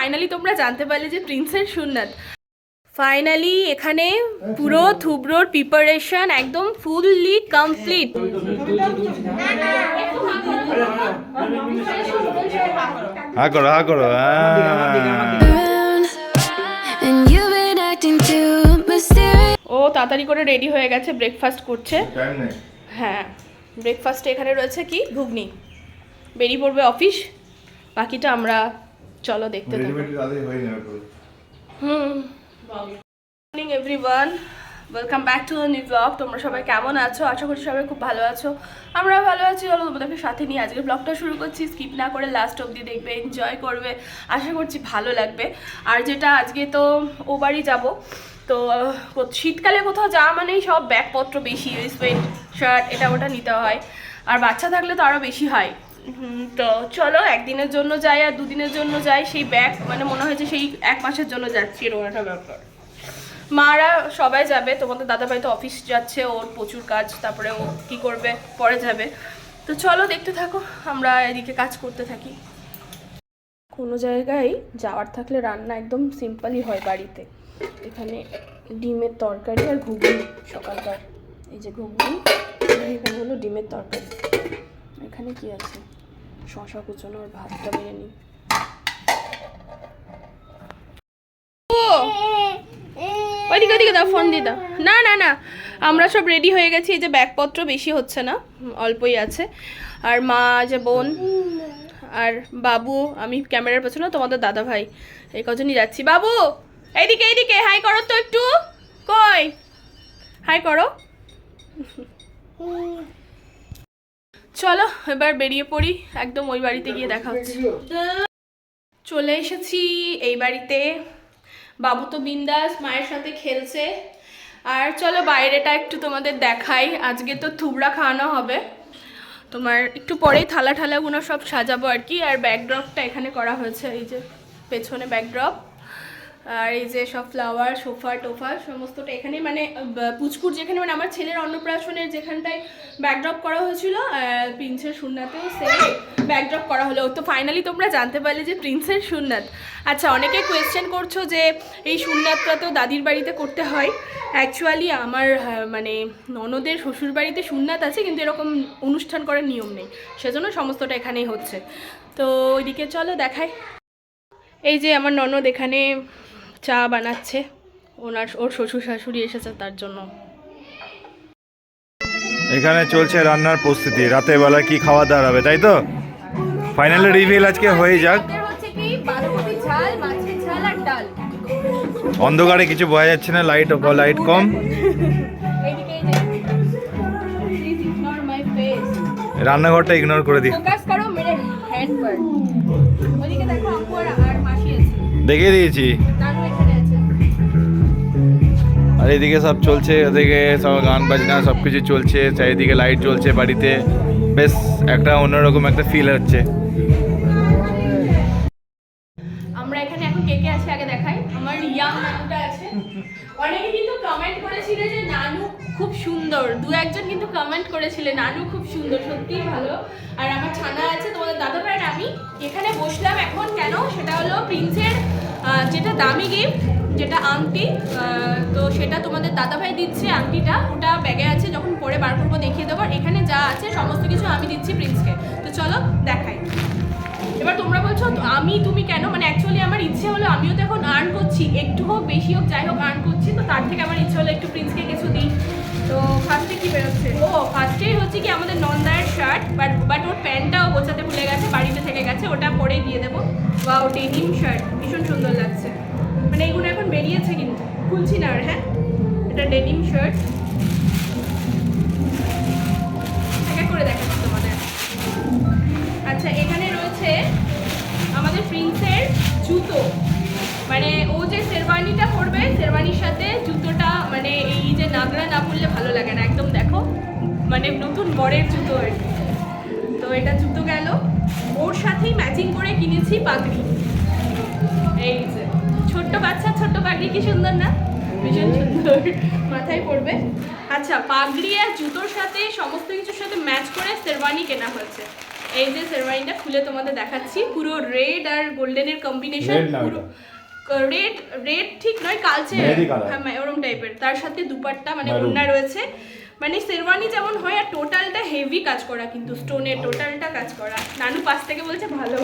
Finally তোমরা জানতে পারলে যে প্রিন্সের সুন্নাত। ফাইনালি এখানে পুরো থুবড়োর প্রিপারেশন একদম ফুললি কমপ্লিট হা করো হা করো. ও তাড়াতাড়ি করে রেডি হয়ে গেছে ব্রেকফাস্ট করছে। হ্যাঁ ব্রেকফাস্টে এখানে রয়েছে কি? ঘুগনি। বেরিয়ে পড়বে অফিস বাকিটা আমরা চলো দেখতে হুম। Morning everyone welcome back to new blog তোমরা সবাই কেমন আছো? আশা করছি সবাই খুব ভালো আছো। আমরা ভালো আছি। চলো তোমাদেরকে সাথে নিয়ে আজকে ব্লগটা শুরু করছি। স্কিপ না করে লাস্ট অবধি দেখবে এনজয় করবে। আশা করছি ভালো লাগবে। আর যেটা আজকে তো ও বাড়ি যাব তো শীতকালে কোথাও যাওয়া মানেই সব ব্যাগপত্র বেশি সোয়েট শার্ট এটা ওটা নিতে হয়। আর বাচ্চা থাকলে তো আরও বেশি হয়। তো চলো, একদিনের জন্য যাই আর দুদিনের জন্য যাই। সেই ব্যাগ মানে মনে হয় যে সেই এক মাসের জন্য যাচ্ছি, এরকম একটা ব্যাপার। মারা সবাই যাবে, তোমাদের দাদাভাই তো অফিস যাচ্ছে, ওর প্রচুর কাজ, তারপরে ও কি করবে, পরে যাবে। তো চলো, দেখতে থাকো, আমরা এদিকে কাজ করতে থাকি। কোনো জায়গায় যাওয়ার থাকলে রান্না একদম সিম্পলই হয় বাড়িতে। এখানে ডিমের তরকারি আর ঘুগনি সকালকার। এই যে ঘুগনি, এখানে হলো ডিমের তরকারি। এখানে কি আছে? শশা কুচোনো আর ভাতটা মেরে নিই। ওইদিকে ওইদিকে দাও ফোন দিয়ে দাও। না না না, আমরা সব রেডি হয়ে গেছি, এই যে ব্যাগপত্র বেশি হচ্ছে না, অল্পই আছে। আর মা যে বোন, আর বাবু, আমি ক্যামেরার পেছনে, তোমাদের দাদা ভাই, এই কজনই যাচ্ছি। বাবু, এইদিকে এইদিকে হাই করো তো একটু। কই? হাই করো। চলো, এবার বেরিয়ে পড়ি একদম ওই বাড়িতে গিয়ে দেখা হচ্ছে। চলে এসেছি এই বাড়িতে। বাবু তো বিন্দাস, মায়ের সাথে খেলছে। আর চলো, বাইরেটা একটু তোমাদের দেখাই। আজকে তো থুবড়া খাওয়ানো হবে। তোমার একটু পরেই থালা ঠালাগুলো সব সাজাবো আর কি। আর ব্যাকড্রপটা এখানে করা হয়েছে, এই যে পেছনে ব্যাকড্রপ আর এই যে সব ফ্লাওয়ার সোফা, টোফা, সমস্তটা এখানে মানে পুচকুর যেখানে মানে আমার ছেলের অন্নপ্রাশনের যেখানটায় ব্যাকড্রপ করা হয়েছিল প্রিন্সের সুন্নাতেও সেম ব্যাকড্রপ করা হলো। তো ফাইনালি তোমরা জানতে পারলে যে প্রিন্সের সুন্নাত। আচ্ছা অনেকে কোয়েশ্চেন করছ যে এই সুন্নাতটা তো দাদির বাড়িতে করতে হয়। অ্যাকচুয়ালি আমার মানে ননদের শ্বশুর বাড়িতে সুন্নাত আছে, কিন্তু এরকম অনুষ্ঠান করার নিয়ম নেই। সেজন্য সমস্তটা এখানেই হচ্ছে। তো ওইদিকে চলো দেখাই। এই যে আমার ননদ এখানে চা বানাচ্ছে। ওনার ওর শ্বশুর শাশুড়ি এসেছে তার জন্য। এখানে চলছে রান্নার প্রস্তুতি। রাতের বেলা কি খাওয়া দাওয়া হবে তাই তো? ফাইনালি রিভিল আজকে হয়ে যাক। অন্ধকারে কিছু বোঝা যাচ্ছে না লাইট লাইট কম। রান্নাঘরটা ইগনোর করে দিই। ফোকাস করো আর এদিকে সব চলছে, ওদিকে সব গান বাজনা সব কিছু চলছে, চারিদিকে লাইট জ্বলছে বাড়িতে। বেশ একটা অন্যরকম একটা ফিল হচ্ছে। আমরা এখানে এখন কে কে আছে আগে দেখাই? আমার ইয়াং নানুটা আছে। অনেকে কিন্তু কমেন্ট করেছিলে যে নানু খুব সুন্দর। দু একজন কিন্তু কমেন্ট করেছিলে, নানু খুব সুন্দর, সত্যিই ভালো। আর আমার ছানা আছে, তোমাদের দাদা আমি এখানে বসলাম এখন কেন? সেটা হলো প্রিন্সের যেটা দামি গিফট যেটা আংটি তো সেটা তোমাদের দাদা ভাই দিচ্ছে আংটিটা। ওটা ব্যাগে আছে, যখন পরে বার করব দেখিয়ে দেবো। এখানে যা আছে, সমস্ত কিছু আমি দিচ্ছি প্রিন্সকে। তো চলো, দেখাই। এবার তোমরা বলছো আমি, তুমি কেন? মানে অ্যাকচুয়ালি আমার ইচ্ছে হলো, আমিও তো এখন আর্ন করছি। একটু হোক, বেশি হোক, যাই হোক আর্ন করছি। তো তার থেকে আমার ইচ্ছে হলো একটু প্রিন্সকে কিছু দিই। তো ফার্স্টে কি বেরোচ্ছে? ও ফার্স্টেই হচ্ছে কি আমাদের নন্দায়ের শার্ট বাট বাট ওর প্যান্টটাও গোছাতে ভুলে গেছে, বাড়িতে থেকে গেছে, ওটা পরে দিয়ে দেবো। বা ও ডেনিম শার্ট ভীষণ সুন্দর লাগছে। মানে এইগুলো এখন বেরিয়েছে কিন্তু। খুলছি না আর হ্যাঁ? এটা ডেনিম শার্ট এক করে দেখাচ্ছি তোমাদের। আচ্ছা এখানে রয়েছে আমাদের প্রিন্সের জুতো। মানে ও যে শেরওয়ানিটা পরবে, শেরওয়ানির সাথে জুতোটা মানে এই যে নাগরা না পরলে ভালো লাগে না। একদম দেখো মানে নতুন বরের জুতো আর তো এটা জুতো গেল। ওর সাথেই ম্যাচিং করে কিনেছি পাগড়ি। এই যে। ছোট্ট বাচ্চা ছোট্ট পাগড়ি কি সুন্দর না? ভীষণ সুন্দর। মাথায় পড়বে। আচ্ছা পাগড়ি আর জুতোর সাথে সমস্ত কিছুর সাথে ম্যাচ করে শেরওয়ানি কেনা হয়েছে। এই যে শেরওয়ানিটা খুলে তোমাদের দেখাচ্ছি। পুরো রেড আর গোল্ডেনের কম্বিনেশন পুরো রেড রেড ঠিক নয় কালচে। হ্যাঁ ওরম টাইপের তার সাথে দুপাট্টা মানে। ওড়না রয়েছে। মানে শেরওয়ানি যেমন হয় আর টোটালটা হেভি কাজ করা কিন্তু স্টোনের টোটালটা কাজ করা। নানু পাশ থেকে বলছে ভালো।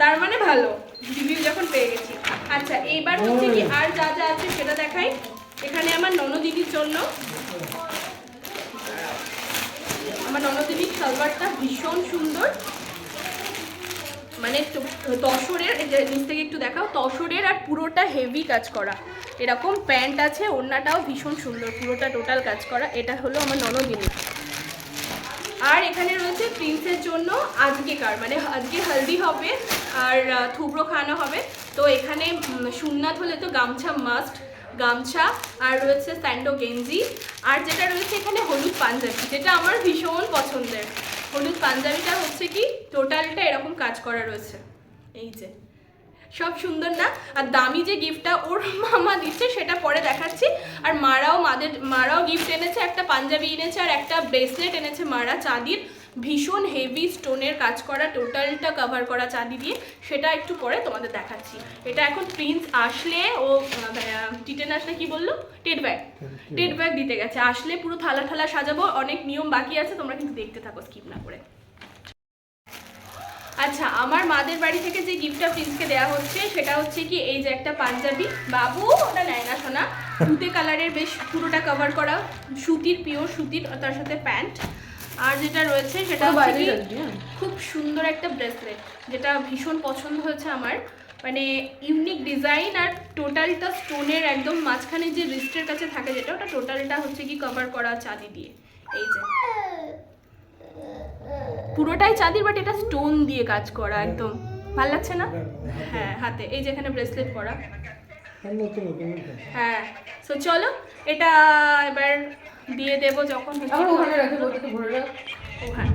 তার মানে ভালো। রিভিউ যখন পেয়ে গেছি। আচ্ছা এইবার হচ্ছে কি আর যা যা আছে সেটা দেখাই। এখানে আমার ননদিনীর জন্য আমার ননদিনীর সালোয়ারটা ভীষণ সুন্দর। মানে তসরের নিচ থেকে একটু দেখাও, তসরের আর পুরোটা হেভি কাজ করা। এরকম প্যান্ট আছে, ওড়নাটাও ভীষণ সুন্দর, পুরোটা টোটাল কাজ করা। এটা হলো আমার ননদিনী আর এখানে রয়েছে প্রিন্সের জন্য আজকেকার মানে আজকে হলদি হবে আর থুবড়ো খাওয়ানো হবে। তো এখানে সুন্নাত হলে তো গামছা মাস্ট গামছা। আর রয়েছে স্যান্ডো গেঞ্জি। আর যেটা রয়েছে এখানে হলুদ পাঞ্জাবি, যেটা আমার ভীষণ পছন্দের। হলুদ পাঞ্জাবিটা হচ্ছে কি টোটালটা এরকম কাজ করা রয়েছে। এই যে। সব সুন্দর না? আর দামি যে গিফটটা ওর মামা দিচ্ছে সেটা পরে দেখাচ্ছি। আর মারাও মাদের মারাও গিফট এনেছে একটা পাঞ্জাবি এনেছে আর একটা ব্রেসলেট এনেছে মারা চাঁদির। ভীষণ হেভি স্টোনের কাজ করা টোটালটা কভার করা চাঁদি দিয়ে। সেটা একটু পরে তোমাদের দেখাচ্ছি। এটা এখন প্রিন্স আসলে ও টিটেন আসলে কি বলল? টেট ব্যাগ টেট ব্যাগ দিতে গেছে। আসলে পুরো থালা ঠালা সাজাবো অনেক নিয়ম বাকি আছে তোমরা কিন্তু দেখতে থাকো স্কিপ না করে। আচ্ছা আমার মাদের বাড়ি থেকে যে গিফটটা প্রিন্সকে দেওয়া হচ্ছে সেটা হচ্ছে কি এই যে একটা পাঞ্জাবি। বাবু ওটা নেয় না শোনা তুতে কালারের বেশ পুরোটা কভার করা। সুতির পিওর সুতির তার সাথে প্যান্ট আর যেটা রয়েছে সেটা হচ্ছে খুব সুন্দর একটা ব্রেসলেট যেটা ভীষণ পছন্দ হয়েছে আমার। মানে ইউনিক ডিজাইন আর টোটালটা স্টোনের একদম মাঝখানে যে রিস্টের কাছে থাকে যেটা ওটা টোটালটা হচ্ছে কি কভার করা চাঁদি দিয়ে। এই যে। পুরোটাই চাঁদির বাট এটা স্টোন দিয়ে কাজ করা একদম। ভালো লাগছে না? হ্যাঁ হাতে। এই যেখানে ব্রেসলেট করা হ্যাঁ। সো চলো এটা এবার দিয়ে দেবো যখন হচ্ছে ও হ্যাঁ।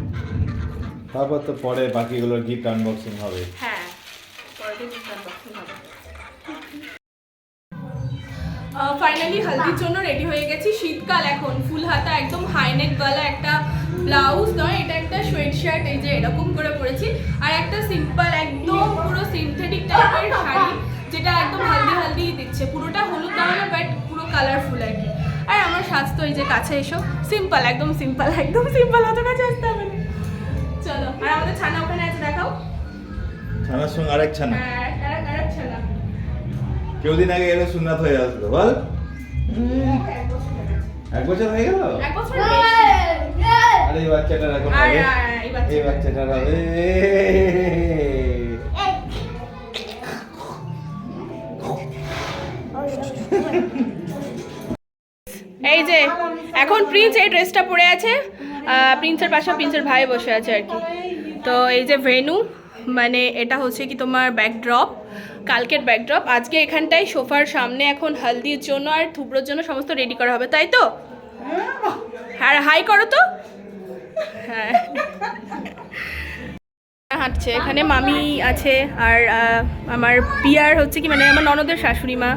তারপর তো পরে বাকিগুলোর গিফট আনবক্সিং হবে। হ্যাঁ হবে। ফাইনালি হলদির জন্য রেডি হয়ে গেছি। শীতকাল এখন ফুল হাতা একদম হাইনেক গলা একটা ব্লাউজ নয় এটা একটা সোয়েট শার্ট এই যে এরকম করে পরেছি। আর একটা সিম্পল একদম পুরো সিনথেটিক টাইপের শাড়ি যেটা একদম হালদি হালদি দিচ্ছে। পুরোটা হলুদ না বাট পুরো কালারফুল আর কি। আর আমার সাজ তো এই যে কাছে এসো। সিম্পল একদম সিম্পল একদম সিম্পল অত কাছে আসতে হবে চলো আর আমাদের ছানা ওখানে আছে দেখাও। ছানার সঙ্গে আরেক ছানা। হ্যাঁ আর আর ছানা। কেউ দিন আগে এলো সুন্নাত হয়ে আসলো বল। এক বছর হয়ে গেল? এক বছর বাচ্চাটার এখন আর হবে। এই এই বাচ্চাটার হবে। এই যে এখন প্রিন্স এই ড্রেসটা পরে আছে। প্রিন্সের পাশে প্রিন্সের ভাই বসে আছে আর কি। তো এই যে ভেনু মানে এটা হচ্ছে কি তোমার ব্যাকড্রপ কালকের ব্যাকড্রপ আজকে এখানটায় সোফার সামনে এখন হলদির জন্য আর থুবড়োর জন্য সমস্ত রেডি করা হবে তাই তো? হ্যাঁ হাই করো তো। হ্যাঁ। হাঁটছে। এখানে মামি আছে আর আমার পিয়ার হচ্ছে কি মানে আমার ননদের শাশুড়ি মা।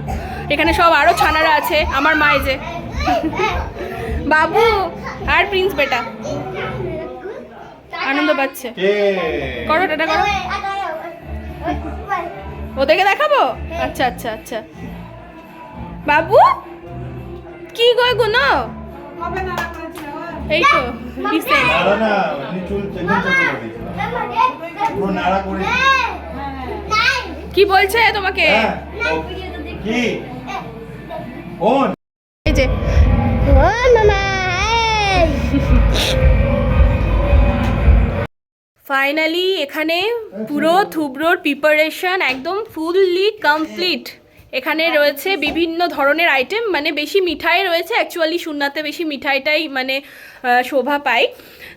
এখানে সব আরও ছানারা আছে। আমার মা যে। বাবু আর প্রিন্স বেটা। আনন্দ পাচ্ছে। করো টাটা করো। ওদেরকে দেখাবো? আচ্ছা আচ্ছা আচ্ছা। বাবু? কি গো গুনো এই তো। নাড়া না করে পুরো নাড়া করে। কি বলছে তোমাকে? হ্যাঁ। ও, কি? কোন এই যে। ফাইনালি এখানে পুরো থুবড়োর প্রিপারেশন একদম ফুললি কমপ্লিট এখানে রয়েছে বিভিন্ন ধরনের আইটেম মানে বেশি মিঠাই রয়েছে অ্যাকচুয়ালি সুন্নাতে বেশি মিঠাইটাই মানে শোভা পায়।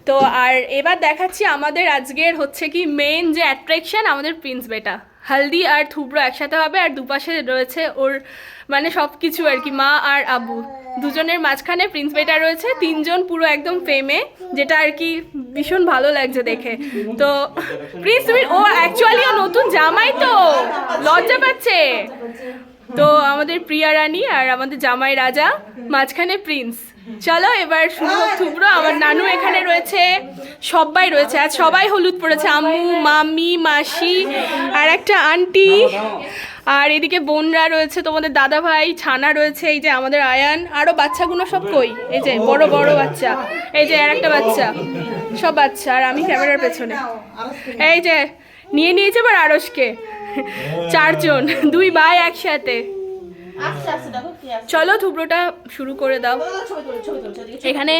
তো আর এবার দেখাচ্ছি আমাদের আজকের হচ্ছে কি মেন যে অ্যাট্রাকশান আমাদের প্রিন্স বেটা। হালদি আর থুবড়ো একসাথে হবে আর দুপাশে রয়েছে ওর মানে সব কিছু আর কি, মা আর আবু দুজনের মাঝখানে প্রিন্স বেটা রয়েছে, তিনজন পুরো একদম ফেমে যেটা আর কি ভীষণ ভালো লাগছে দেখে। তো প্রিন্স তুমি ও অ্যাকচুয়ালি নতুন জামাই তো, লজ্জা পাচ্ছে। তো আমাদের প্রিয়া রানী আর আমাদের জামাই রাজা, মাঝখানে প্রিন্স চলো এবার শুরু হোক থুবড়ো, আমার নানু এখানে রয়েছে সবাই রয়েছে। আজ সবাই হলুদ পড়েছে, আম্মু মামি মাসি, আর একটা আন্টি আর এদিকে বোনরা রয়েছে, তোমাদের দাদা ভাই ছানা রয়েছে, এই যে আমাদের আয়ান আরও বাচ্চাগুলো সব কই? এই যে বড় বড় বাচ্চা, এই যে আর একটা বাচ্চা, সব বাচ্চা, আর আমি ক্যামেরার পেছনে। এই যে, নিয়ে নিয়েছে এবার আড়সকে চারজন, দুই ভাই একসাথে। চলো ধুবড়োটা শুরু করে দাও। এখানে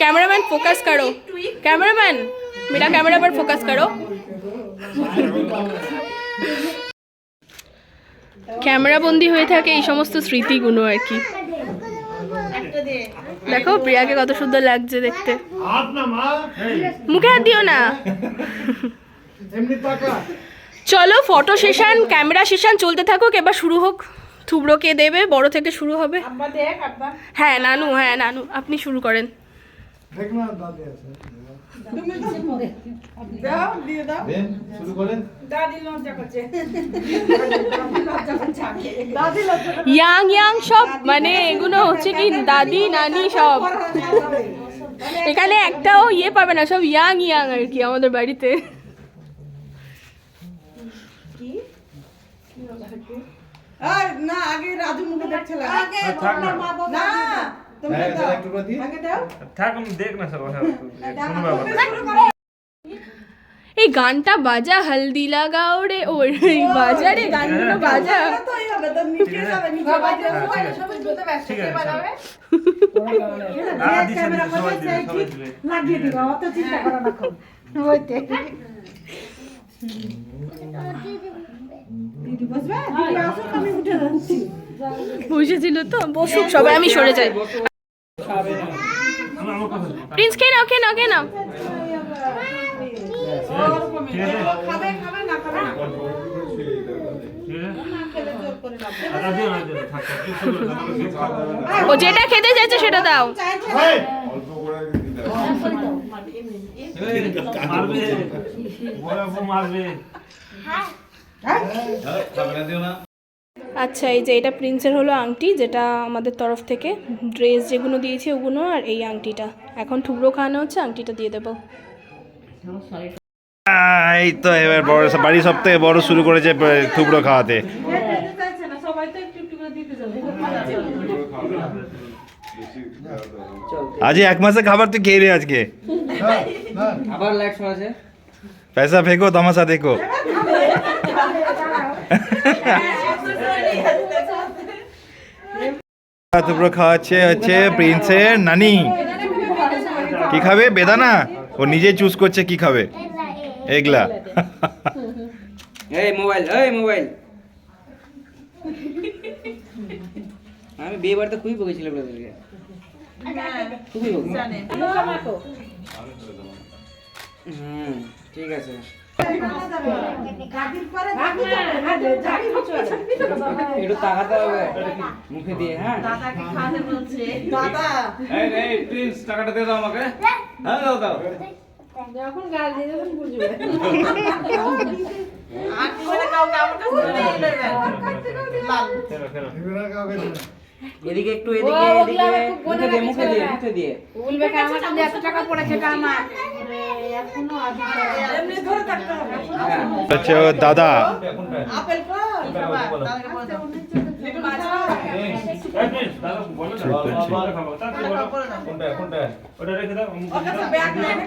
ক্যামেরাম্যান ফোকাস করো। ক্যামেরাম্যান মেরা ক্যামেরা আবার ফোকাস করো। ক্যামেরা বন্দি হয়ে থাকে এই সমস্ত স্মৃতিগুলো আর কি। দেখো প্রিয়াকে কত সুন্দর লাগছে দেখতে। মুখে হাত দিও না। চলো ফটো সেশন ক্যামেরা সেশন চলতে থাকুক এবার শুরু হোক। থুবড়ো কে দেবে? বড় থেকে শুরু হবে। হ্যাঁ নানু হ্যাঁ নানু আপনি শুরু করেন। শুরু করেন। ইয়াং ইয়াং সব মানে এগুলো হচ্ছে কি দাদি নানি সব। এখানে একটাও ইয়ে পাবে না সব ইয়াং ইয়াং আর কি আমাদের বাড়িতে। আর না আগে রাজু মুখে না। হ্যাঁ, দাও। আগে দাও। দেখ না সব। এই গানটা বাজা হলদি লাগাও রে ও এই বাজা। রে গানগুলো বাজা তো তো বসুক সবাই আমি সরে যাই। প্রিন্স কে নাও কে নাও কে নাও। ও যেটা খেতে চাইছে সেটা দাও। আচ্ছা এই যে এটা প্রিন্সের হলো আংটি, যেটা আমাদের তরফ থেকে। ড্রেস যেগুলো দিয়েছি ওগুলো আর এই আংটিটা। এখন ঠুকরো খাওয়ানো হচ্ছে, আংটিটা দিয়ে দেবো। এই তো এবার বড় বাড়ি সব থেকে বড় শুরু করেছে থুবড়ো খাওয়াতে। আজ এক মাসে খাবার তুই খেয়ে রে আজকে। আবার লাইট আছে পয়সা ফেকো তামাশা দেখো। থুবড়ো খাওয়াচ্ছে হচ্ছে প্রিন্সের নানি। কি খাবে? বেদানা? ও নিজে চুজ করছে কি খাবে। এগলা। এই মোবাইল এই মোবাইল। আমি বিয়ে বাড়িতে খুবই বকেছিলাম তোদেরকে খুবই হুম ঠিক আছে। একটু তাকাতে হবে। মুখে দিয়ে হ্যাঁ? দাদা এই এই প্রিন্স টাকাটা দিয়ে দাও আমাকে। হ্যাঁ দাও দাও। যখন গাল দিয়ে যখন বুঝবে। আর কি বলে কাউকে? আমার কাছে নিয়ে নেবে লাল। খেলো, খেলো। এদিকে একটু এদিকে এদিকে মুখে দিয়ে মুখে দিয়ে মুখে দিয়ে। এমনি ধরে থাকতে হবে। হ্যাঁ। ওর দাদা। আপেল কর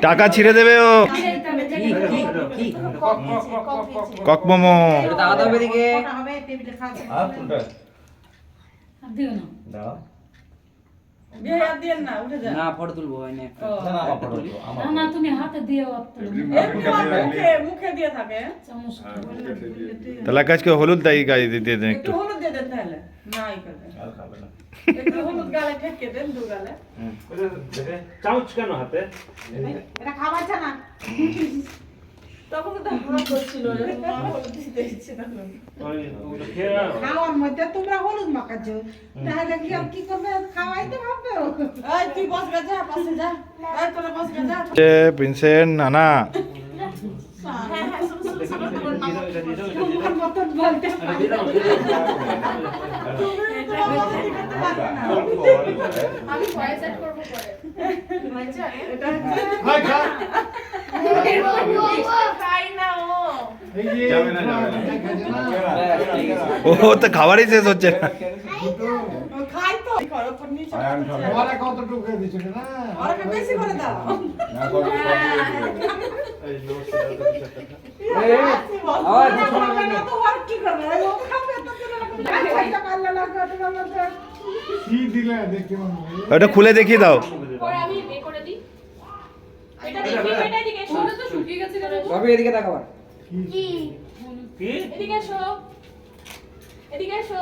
টাকা ছিঁড়ে দেবে ও। কক, মোমো। একটু না উঠে যা না ফটো তুলবো হয় না একটা। ও। একটা তুলি। না তুমি হাতে দিও এমনি ওর মুখে মুখে দিয়ে থাকে তাহলে আজকে হলুদ দাই গাড়ি দিয়ে দেন একটু একটু হলুদ দিয়ে দেন তাহলে না এই করে একটু হলুদ গালে ঠেকে দেন দু গালে ওটা দেখে, চামচ কেন হাতে এটা খাওয়াচ্ছে না তখন তো হাত করছিল। খাওয়ার মধ্যে তোমরা হলুদ মাখাচ্ছ। তাহলে কি আর কি করবে? খাওয়াইতে ভাববে তুই বস গা যা পাশে যা। তোরা বস যা প্রিন্সের নানা। আমি ভয়েস সেট করব পরে এটা হচ্ছে খাই ও তো খাবারই শেষ হচ্ছে না। খাই তো না বেশি করে দাও। এই, এই, আওয়াজ না তো আর কি করবে? খাবে তো পাবো ওটা খুলে দেখিয়ে দাও। পরে আমি এ করে দিই। এটা দেখবি এটা দিকে এসো। ওটা তো শুকিয়ে গেছে কেন ভাবি এদিকে কি? এদিকে এসো। এদিকে এসো।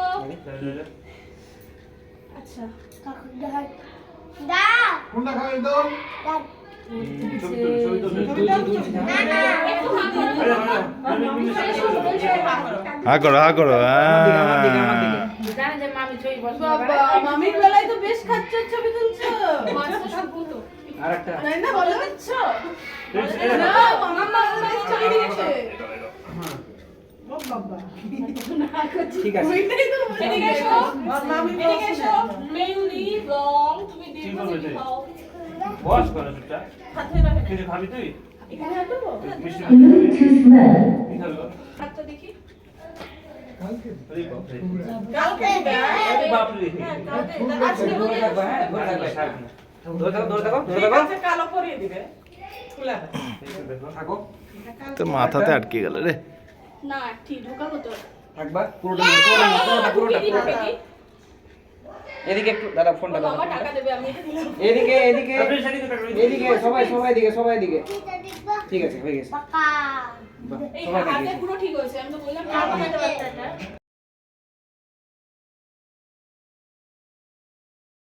আচ্ছা কোনটা করো। এসো। হা করো হা করো হ্যাঁ। মামির বেলায় তো বেশ খাচ্ছ ছবি তুলছো মাছটা শুকনো তো। আর একটা তাই না বলে না মামা মামা ছবি দিয়েছে তো মাথাতে আটকে গেল রে। না ঠিক ঢোকাবো তো একবার পুরোটা পুরোটা পুরোটা পুরোটা। এদিকে একটু দাদা ফোনটা দাও বাবা টাকা দেবে আমি এদিকে এদিকে। এদিকে সবাই সবাই দিকে সবাই দিকে ঠিক আছে হয়ে গেছে। সবাই হাতে পুরো ঠিক হয়েছে আমি তো বললাম না